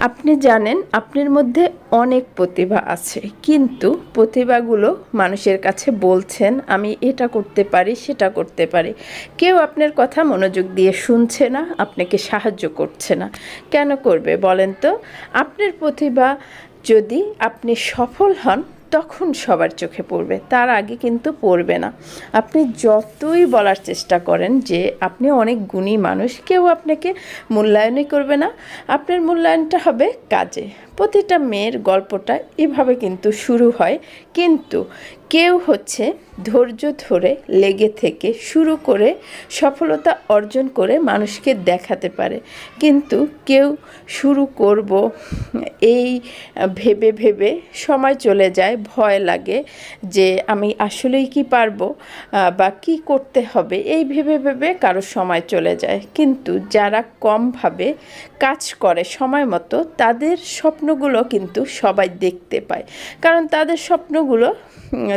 আপনি জানেন আপনার মধ্যে অনেক প্রতিভা আছে, কিন্তু প্রতিভাগুলো মানুষের কাছে বলছেন, আমি এটা করতে পারি, সেটা করতে পারি। কেউ আপনার কথা মনোযোগ দিয়ে শুনছে না, আপনাকে সাহায্য করছে না। কেন করবে বলেন তো? আপনার প্রতিভা যদি আপনি সফল হন তখন সবার চোখে পড়বে, তার আগে কিন্তু পড়বে না। আপনি যতই বলার চেষ্টা করেন যে আপনি অনেক গুণী মানুষ, কেউ আপনাকে মূল্যায়নই করবে না। আপনার মূল্যায়নটা হবে কাজে। প্রতিটা মেয়ের গল্পটা এভাবে কিন্তু শুরু হয়। কিন্তু কেউ হচ্ছে ধৈর্য ধরে লেগে থেকে শুরু করে সফলতা অর্জন করে মানুষকে দেখাতে পারে। কিন্তু কেউ শুরু করব এই ভেবে ভেবে সময় চলে যায়, ভয় লাগে যে আমি আসলেই কি পারব বা কি করতে হবে, এই ভেবে ভেবে কারও সময় চলে যায়। কিন্তু যারা কমভাবে কাজ করে সময় মতো, তাদের স্বপ্নগুলো কিন্তু সবাই দেখতে পায়। কারণ তাদের স্বপ্নগুলো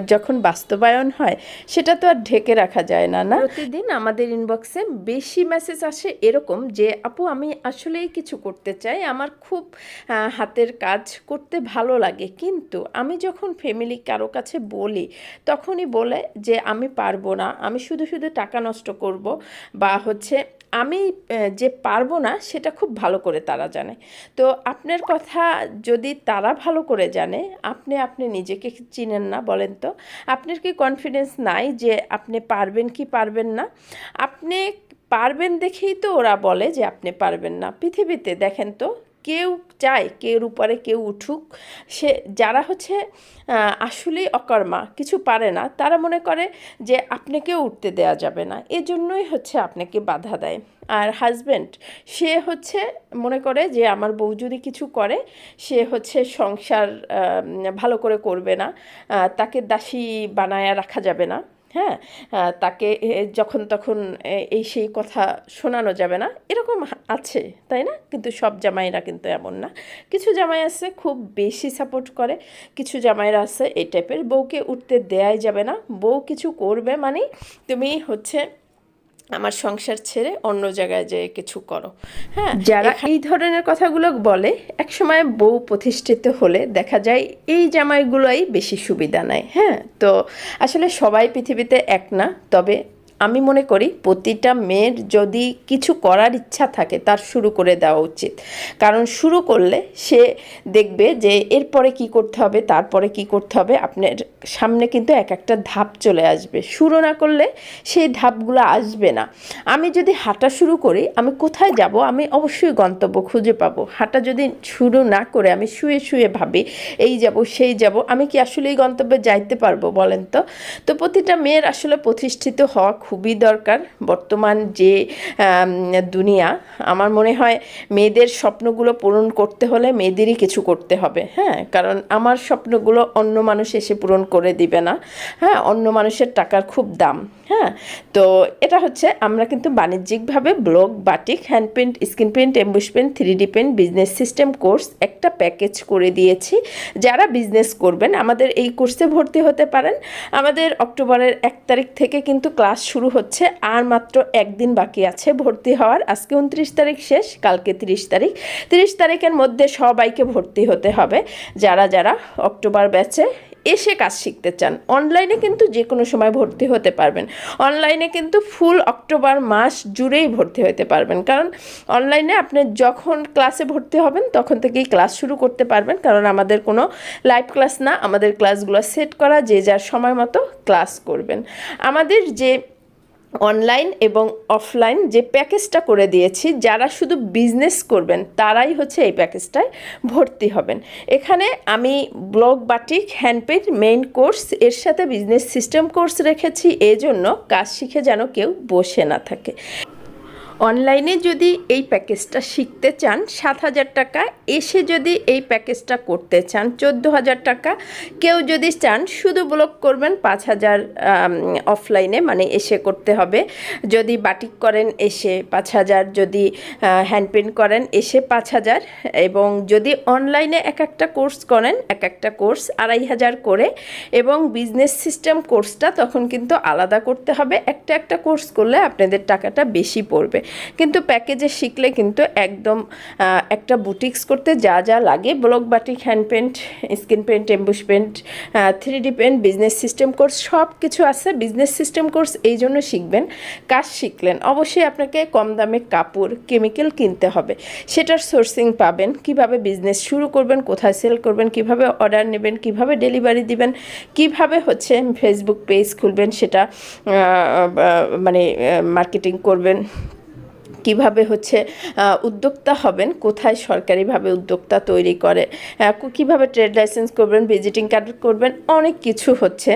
যখন বাস্তবায়ন হয়, সেটা তো আর ঢেকে রাখা যায় না না? প্রতিদিন আমাদের ইনবক্সে বেশি মেসেজ আসে এরকম যে, আপু, আমি আসলেই কিছু করতে চাই। আমার খুব হাতের কাজ করতে ভালো লাগে। কিন্তু আমি যখন ফ্যামিলি কারও কাছে বলি, তখনই বলে যে, আমি পারব না। আমি শুধু শুধু টাকা নষ্ট করব। বা হচ্ছে আমি যে পারব না, সেটা খুব ভালো করে তারা জানে। তো আপনার কথা যদি তারা ভালো করে জানে, আপনি আপনি নিজেকে চিনেন না, বলেন তো। আপনার কি কনফিডেন্স নাই যে আপনি পারবেন কি পারবেন না? আপনি পারবেন দেখেই তো ওরা বলে যে আপনি পারবেন না। পৃথিবীতে দেখেন তো কেউ চায়, কেউর উপরে কেউ উঠুক, সে, যারা হচ্ছে আসলেই অকর্মা, কিছু পারে না, তারা মনে করে যে আপনাকেও উঠতে দেওয়া যাবে না। এজন্যই হচ্ছে আপনাকে বাধা দেয়। আর হাজব্যান্ড সে হচ্ছে মনে করে যে আমার বউ যদি কিছু করে, সে হচ্ছে সংসার ভালো করে করবে না তাকে দাসী বানায় রাখা যাবে না। হ্যাঁ? তাকে যখন তখন এই সেই কথা শোনানো যাবে না। এরকম আছে, তাই না? কিন্তু সব জামাইরা কিন্তু এমন না। কিছু জামাই আছে খুব বেশি সাপোর্ট করে, কিছু জামাইরা আছে এই টাইপের বউকে উঠতে দেয়াই যাবে না। বউ কিছু করবে মানে তুমি হচ্ছে আমার সংসার ছেড়ে অন্য জায়গায় যেয়ে কিছু করো। হ্যাঁ যারা এই ধরনের কথাগুলো বলে একসময় বউ প্রতিষ্ঠিত হলে দেখা যায় এই জামাইগুলোই বেশি সুবিধা নেয়। হ্যাঁ তো আসলে সবাই পৃথিবীতে এক না তবে আমি মনে করি প্রতিটা মেয়ের যদি কিছু করার ইচ্ছা থাকে, তার শুরু করে দেওয়া উচিত। কারণ শুরু করলে সে দেখবে যে এরপরে কি করতে হবে, তারপরে কি করতে হবে, আপনার সামনে কিন্তু এক একটা ধাপ চলে আসবে। শুরু না করলে সেই ধাপগুলো আসবে না। আমি যদি হাঁটা শুরু করি, আমি কোথায় যাব? আমি অবশ্যই গন্তব্য খুঁজে পাবো। হাঁটা যদি শুরু না করে আমি শুয়ে শুয়ে ভাবি, এই যাব, সেই যাব, আমি কি আসলে এই গন্তব্যে যাইতে পারব বলেন তো? তো প্রতিটা মেয়ের আসলে প্রতিষ্ঠিত হওয়া খুবই দরকার। বর্তমান যে দুনিয়া, আমার মনে হয় মেয়েদের স্বপ্নগুলো পূরণ করতে হলে মেয়েদেরই কিছু করতে হবে হ্যাঁ? কারণ আমার স্বপ্নগুলো অন্য মানুষ এসে পূরণ করে দিবে না হ্যাঁ? অন্য মানুষের টাকার খুব দাম হ্যাঁ? তো এটা হচ্ছে আমরা কিন্তু বাণিজ্যিকভাবে block, batik hand screen paint emboss paint three D paint business system course একটা প্যাকেজ করে দিয়েছি। যারা বিজনেস করবেন, আমাদের এই কোর্সে ভর্তি হতে পারেন। আমাদের অক্টোবরের এক তারিখ থেকে কিন্তু ক্লাস শুরু হচ্ছে, আর মাত্র একদিন বাকি আছে ভর্তি হওয়ার। আজকে উনত্রিশ তারিখ শেষ, কালকে তিরিশ তারিখ। তিরিশ তারিখের মধ্যে সবাইকে ভর্তি হতে হবে। যারা যারা অক্টোবর ব্যাচে এসে কাজ শিখতে চান, অনলাইনে কিন্তু যে কোনো সময় ভর্তি হতে পারবেন। অনলাইনে কিন্তু ফুল অক্টোবর মাস জুড়েই ভর্তি হতে পারবেন। কারণ অনলাইনে আপনি যখন ক্লাসে ভর্তি হবেন, তখন থেকেই ক্লাস শুরু করতে পারবেন। কারণ আমাদের কোনো লাইভ ক্লাস না, আমাদের ক্লাসগুলো সেট করা যে যার সময় মতো ক্লাস করবেন। আমাদের যে অনলাইন এবং অফলাইন যে প্যাকেজটা করে দিয়েছি, যারা শুধু বিজনেস করবেন, তারাই হচ্ছে এই প্যাকেজটায় ভর্তি হবেন। এখানে আমি block batik hand paint main course এর সাথে বিজনেস সিস্টেম কোর্স রেখেছি, এজন্য কাজ শিখে যেন কেউ বসে না থাকে। অনলাইনে যদি এই প্যাকেজটা শিখতে চান, সাত হাজার টাকা। এসে যদি এই প্যাকেজটা করতে চান, চোদ্দ হাজার টাকা। কেউ যদি চান, শুধু ব্লক করবেন পাঁচ হাজার অফলাইনে মানে এসে করতে হবে। যদি বাটিক করেন, এসে পাঁচ হাজার। যদি হ্যান্ড করেন, এসে পাঁচ হাজার। এবং যদি অনলাইনে এক একটা কোর্স করেন, এক একটা কোর্স আড়াই হাজার করে। এবং বিজনেস সিস্টেম কোর্সটা তখন কিন্তু আলাদা করতে হবে। একটা একটা কোর্স করলে আপনাদের টাকাটা বেশি পড়বে। কিন্তু প্যাকেজে শিখলে কিন্তু একদম একটা বুটিক্স করতে যা যা লাগে। Block batik hand paint, screen paint, emboss paint three D paint, business system course সব কিছু আছে। বিজনেস সিস্টেম কোর্স এই জন্য শিখবেন। কাজ শিখলেন, অবশ্যই আপনাকে কম দামে কাপড়, কেমিক্যাল কিনতে হবে। সেটার সোর্সিং পাবেন, কীভাবে বিজনেস শুরু করবেন, কোথায় সেল করবেন, কীভাবে অর্ডার নেবেন, কীভাবে ডেলিভারি দিবেন, কীভাবে হচ্ছে ফেসবুক পেজ খুলবেন, সেটা মানে মার্কেটিং করবেন। কীভাবে হচ্ছে উদ্যোক্তা হবেন, কোথায় সরকারিভাবে উদ্যোক্তা তৈরি করে কীভাবে ট্রেড লাইসেন্স করবেন, ভিজিটিং কার্ড করবেন, অনেক কিছু হচ্ছে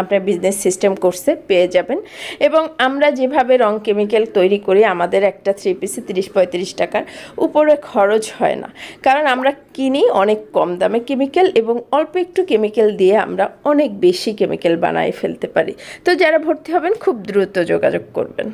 আপনার বিজনেস সিস্টেম কোর্সে পেয়ে যাবেন। এবং আমরা যেভাবে রং কেমিক্যাল তৈরি করি, আমাদের একটা থ্রি পিসে তিরিশ পঁয়ত্রিশ টাকার উপরে খরচ হয় না। কারণ আমরা কিনি অনেক কম দামে কেমিক্যাল এবং অল্প একটু কেমিক্যাল দিয়ে আমরা অনেক বেশি কেমিক্যাল বানায় ফেলতে পারি। তো যারা ভর্তি হবেন, খুব দ্রুত যোগাযোগ করবেন।